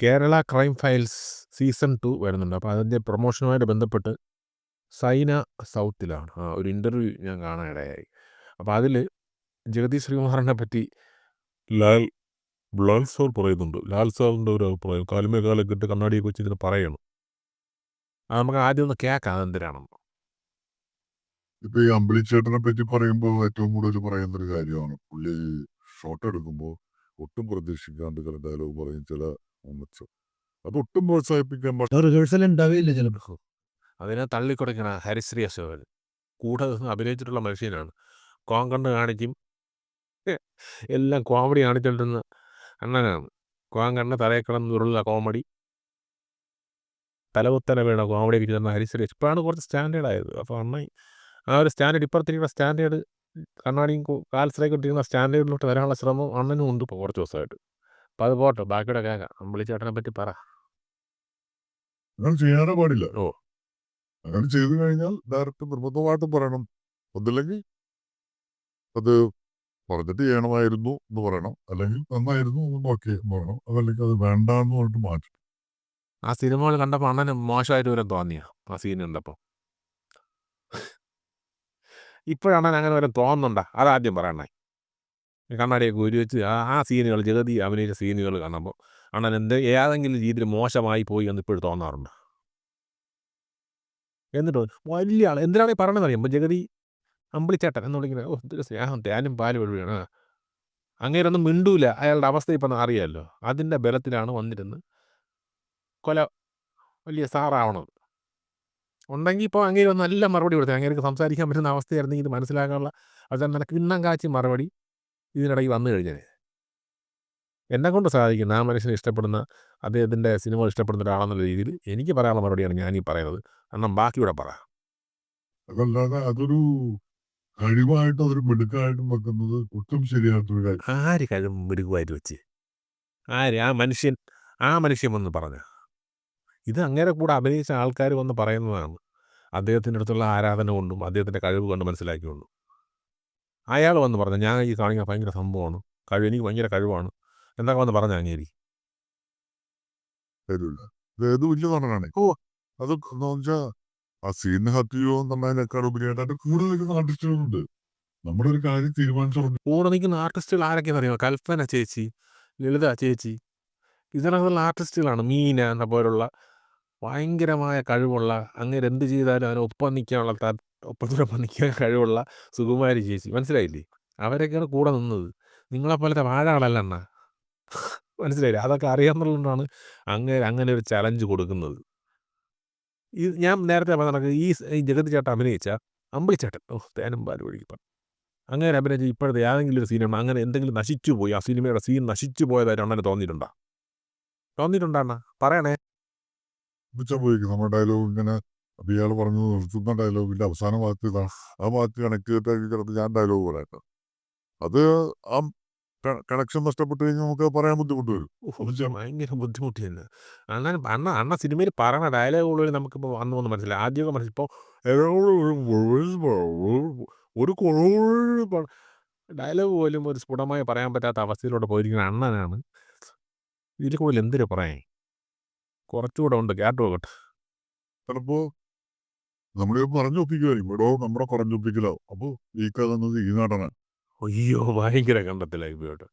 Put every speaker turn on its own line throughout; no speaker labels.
Kerala crime files season two വരുന്നുണ്ട്. അപ്പോൾ അതിന്റെ പ്രൊമോഷനുമായിട്ട് ബന്ധപ്പെട്ട് സൈന സൗത്തിലാണ്. ആ ഒരു ഇന്റർവ്യൂ ഞാൻ കാണാൻ ഇടയായി. അപ്പോൾ അതിൽ ജഗതി ശ്രീകുമാറിനെ പറ്റി ലാൽ ലാൽ സാർ പറയുന്നുണ്ട്. ലാൽ സാറിന്റെ ഒരു അഭിപ്രായം കാലുമേ കാലൊക്കെ ഇട്ട് വെച്ച് ഇതിന് പറയണം. അത് നമുക്ക് ആദ്യം ഒന്ന് കേൾക്കാം എന്തിനാണെന്ന്
ഇപ്പൊ ഈ ചേട്ടനെ പറ്റി പറയുമ്പോൾ ഏറ്റവും കൂടുതൽ പറയുന്ന ഒരു കാര്യമാണ് പുള്ളി ഷോട്ട് എടുക്കുമ്പോൾ ഒട്ടും പ്രതീക്ഷിക്കാണ്ട് ചില ഡയലോഗ് പറയും ചില മൊമെന്റ്സ് അത് ഒട്ടും പ്രോത്സാഹിപ്പിക്കാൻ പറ്റ
റിഹേഴ്സൽ ഉണ്ടാവില്ല ചിലപ്പോൾ
അതിനെ തള്ളിക്കൊടുക്കണ ഹരിശ്രീ അശോകൻ. കൂടെ അഭിനയിച്ചിട്ടുള്ള മനുഷ്യനാണ്. കോങ്കണ്ണ് കാണിക്കും. എല്ലാം കോമഡി കാണിച്ചിട്ടുന്ന അണ്ണനാണ്. കോങ്കണ്ണ് തലയിൽ കിടന്നുള്ള കോമഡി തലകുത്തല വീണ കോമഡി ഒക്കെ തന്ന ഹരിശ്രീ ഇപ്പോഴാണ് കുറച്ച് സ്റ്റാൻഡേർഡ് ആയത്. അപ്പോൾ അണ്ണൻ ആ ഒരു സ്റ്റാൻഡേർഡ് ഇപ്പുറത്തിരിക്കുന്ന സ്റ്റാൻഡേർഡ് കണ്ണാടിയും കാൽസിലേക്ക് ഇട്ടിരിക്കുന്ന സ്റ്റാൻഡേർഡിലോട്ട് വരാനുള്ള ശ്രമം അണ്ണനും ഉണ്ട് ഇപ്പോൾ കുറച്ച് ദിവസമായിട്ട്. അപ്പോൾ അത് പോട്ടെ ബാക്കിയുടെ കേൾക്കാം. അമ്പിളിച്ചേട്ടനെ പറ്റി പറ.
അങ്ങനെ ചെയ്യാനേ പാടില്ല.
ഓ.
അങ്ങനെ ചെയ്തു കഴിഞ്ഞാൽ ഡയറക്റ്റ് നിർബന്ധമായിട്ടും പറയണം. ഒന്നില്ലെങ്കിൽ അത് പറഞ്ഞിട്ട് ചെയ്യണമായിരുന്നു എന്ന് പറയണം. അല്ലെങ്കിൽ നന്നായിരുന്നു എന്ന് നോക്കി എന്ന് പറയണം. അതല്ലെങ്കിൽ അത് വേണ്ട എന്ന് പറഞ്ഞിട്ട് മാറ്റി
ആ സിനിമകൾ കണ്ടപ്പോൾ അണ്ണന് മോശമായിട്ട് വരെ തോന്നിയ? ആ സീൻ കണ്ടപ്പോൾ ഇപ്പോഴണ്ണൻ അങ്ങനെ വരെ തോന്നുന്നുണ്ടാ? അതാദ്യം പറയണേ കണ്ണാടിയൊക്കെ വെച്ച് ആ ആ സീനുകൾ ജഗതി അഭിനയിച്ച സീനുകൾ കാണുമ്പോൾ അണ്ണൻ എന്ത് ഏതെങ്കിലും രീതിയിൽ മോശമായി പോയി എന്ന് ഇപ്പോഴും തോന്നാറുണ്ട്? എന്നിട്ട് വലിയ ആൾ എന്തിനാണ് ഈ പറയണത് അറിയുമ്പോൾ ജഗതി അമ്പിളിച്ചേട്ടൻ എന്ന് വിളിക്കുന്നത് ഓ എന്തൊരു സ്നേഹം തേനും പാലും ഒഴിവാണ്. അങ്ങേരൊന്നും മിണ്ടൂല. അയാളുടെ അവസ്ഥ ഇപ്പം അറിയാമല്ലോ. അതിന്റെ ബലത്തിലാണ് വന്നിരുന്ന് കൊല വലിയ സാറാവണത്. ഉണ്ടെങ്കിൽ ഇപ്പോൾ അങ്ങേര് നല്ല മറുപടി കൊടുത്തത് അങ്ങേർക്ക് സംസാരിക്കാൻ പറ്റുന്ന അവസ്ഥയായിരുന്നെങ്കിൽ ഇത് മനസ്സിലാക്കാനുള്ള അത് നല്ല കിണ്ണം കാച്ചി മറുപടി. ഇതിനിടയിൽ വന്നു കഴിഞ്ഞാൽ എന്നെ കൊണ്ട് സാധിക്കുന്ന ആ മനുഷ്യനെ ഇഷ്ടപ്പെടുന്ന അദ്ദേഹത്തിന്റെ സിനിമകൾ ഇഷ്ടപ്പെടുന്ന ഒരാളെന്നുള്ള രീതിയിൽ എനിക്ക് പറയാനുള്ള മറുപടിയാണ് ഞാൻ ഈ പറയുന്നത്. കാരണം ബാക്കിയൂടെ പറ.
അതല്ലാതെ അതൊരു കഴിവായിട്ട് അതൊരു മിടുക്കായിട്ടും വെക്കുന്നത് ഒട്ടും ശരിയായിട്ടൊരു കാര്യം.
ആര് കഴിവ് മിടുക്കുമായിട്ട് വെച്ച്? ആര്? ആ മനുഷ്യൻ ആ മനുഷ്യൻ വന്ന് പറഞ്ഞ. ഇത് അങ്ങേരെ കൂടെ അഭിനയിച്ച ആൾക്കാർ വന്ന് പറയുന്നതാണ്. അദ്ദേഹത്തിന്റെ അടുത്തുള്ള ആരാധന കൊണ്ടും അദ്ദേഹത്തിന്റെ കഴിവ് കൊണ്ട് മനസ്സിലാക്കിക്കൊണ്ടും. അയാൾ വന്ന് പറഞ്ഞു ഞാൻ ഈ കാണിക്കാൻ ഭയങ്കര സംഭവമാണ്. കഴിവ് എനിക്ക് ഭയങ്കര കഴിവാണ്. എന്നൊക്കെ വന്ന് പറഞ്ഞു അങ്ങേരി
ഇത് വലിയ നടനാണ്
ഓ.
അത് എന്താ വെച്ചാൽ ആ സീനിന് ഹത്തിയോ എന്നുള്ളതിനേക്കാൾ ഉപരിയായിട്ട് അതിന്റെ കൂടെ നിൽക്കുന്ന ആർട്ടിസ്റ്റുകളുണ്ട് നമ്മുടെ ഒരു കാര്യം തീരുമാനിച്ചു
കൂടെ നിൽക്കുന്ന ആർട്ടിസ്റ്റുകൾ ആരൊക്കെ അറിയാമോ? കൽപ്പന ചേച്ചി ലളിത ചേച്ചി. ഇതിനകത്തുള്ള ആർട്ടിസ്റ്റുകളാണ് മീന എന്ന പോലുള്ള ഭയങ്കരമായ കഴിവുള്ള അങ്ങനെ എന്ത് ചെയ്താലും അതിന് ഒപ്പം നിൽക്കാനുള്ള ഒപ്പത്തിനൊപ്പം നിൽക്കാൻ കഴിവുള്ള സുകുമാരി ചേച്ചി. മനസ്സിലായില്ലേ? അവരൊക്കെയാണ് കൂടെ നിന്നത്. നിങ്ങളെപ്പോലത്തെ വാഴകളല്ല അണ്ണ. മനസ്സിലായില്ലേ? അതൊക്കെ അറിയാമെന്നുള്ളതുകൊണ്ടാണ് അങ്ങനെ അങ്ങനെ ഒരു ചലഞ്ച് കൊടുക്കുന്നത്. ഈ ഞാൻ നേരത്തെ പറഞ്ഞ ഈ സ് ജഗതി ചേട്ടൻ അഭിനയിച്ച അമ്പിളിച്ചേട്ടൻ. ഓ തേനും പാലും പറഞ്ഞു അങ്ങനെ അഭിനയിച്ച ഇപ്പോഴത്തെ ഏതെങ്കിലും ഒരു സിനിമ അങ്ങനെ എന്തെങ്കിലും നശിച്ചു പോയി. ആ സിനിമയുടെ സീൻ നശിച്ചു പോയതായിട്ട് അണ്ണന് തോന്നിയിട്ടുണ്ടോ? തോന്നിയിട്ടുണ്ടോ അണ്ണാ? പറയണേ.
നമ്മുടെ ഡയലോഗ് ഇങ്ങനെ അപ്പൊ ഇയാൾ പറഞ്ഞു നിർത്തുന്ന ഡയലോഗിന്റെ അവസാന ഭാഗത്ത് ഇതാണ്. ആ ഭാഗത്ത് കണക്ട് ചെയ്തിട്ട് ചിലപ്പോൾ ഞാൻ ഡയലോഗ് പറയട്ടെ. അത് ആ കണക്ഷൻ നഷ്ടപ്പെട്ട് കഴിഞ്ഞാൽ നമുക്ക് പറയാൻ ബുദ്ധിമുട്ട് വരും.
ഭയങ്കര ബുദ്ധിമുട്ട് തന്നെ. അന്ന അണ്ണ അണ്ണ സിനിമയിൽ പറയണ ഡയലോഗുകളിൽ നമുക്കിപ്പോൾ വന്നു വന്ന് മനസ്സിലായി. ആദ്യമൊക്കെ മനസ്സിൽ ഇപ്പോൾ ഒരു ഡയലോഗ് പോലും ഒരു സ്ഫുടമായി പറയാൻ പറ്റാത്ത അവസ്ഥയിലൂടെ പോയിരിക്കുന്ന അണ്ണനാണ്. ഇതിൽ കൂടുതൽ എന്തിനു പറയാൻ? കുറച്ചുകൂടെ ഉണ്ട്. കേട്ടോ കേട്ടോ.
ചിലപ്പോ നമ്മളെ പറഞ്ഞൊപ്പിക്കുമായിരിക്കും എടോ നമ്മുടെ കുറഞ്ഞൊപ്പിക്കലാവും അപ്പൊ ഈ കഥ എന്നത് ഈ നടനാണ്
അയ്യോ ഭയങ്കര കണ്ടത്തിലായി പോയിട്ട്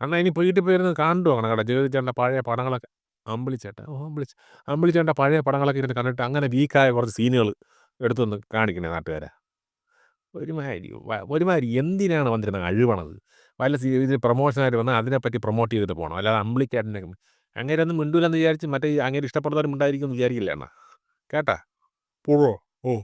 അണ്ണാ ഇനി പോയിട്ട് പോയിരുന്ന് കണ്ടു? അങ്ങനെ കേട്ടോ ജീവിതച്ചേട്ട പഴയ പടങ്ങളൊക്കെ. അമ്പിളിച്ചേട്ട ഓ അമ്പിളിച്ച് അമ്പിളിച്ചേട്ടന്റെ പഴയ പടങ്ങളൊക്കെ ഇരുന്ന് കണ്ടിട്ട് അങ്ങനെ വീക്കായ കുറച്ച് സീനുകൾ എടുത്തൊന്ന് കാണിക്കണേ നാട്ടുകാരെ. ഒരുമാതിരി ഒരുമാതിരി എന്തിനാണ് വന്നിരുന്നത് അഴിവണത്? വല്ല ഇതിന് പ്രൊമോഷനായിട്ട് വന്നാൽ അതിനെപ്പറ്റി പ്രൊമോട്ട് ചെയ്തിട്ട് പോകണം അല്ലാതെ അമ്പിളിച്ചേട്ടനെ അങ്ങനെ ഒന്നും മിണ്ടൂലെന്ന് വിചാരിച്ച് മറ്റേ അങ്ങനെ ഇഷ്ടപ്പെടുന്നവരും ഉണ്ടായിരിക്കും എന്ന് വിചാരിക്കില്ല അണ്ണാ? കേട്ടാ
പോഴോ ഓ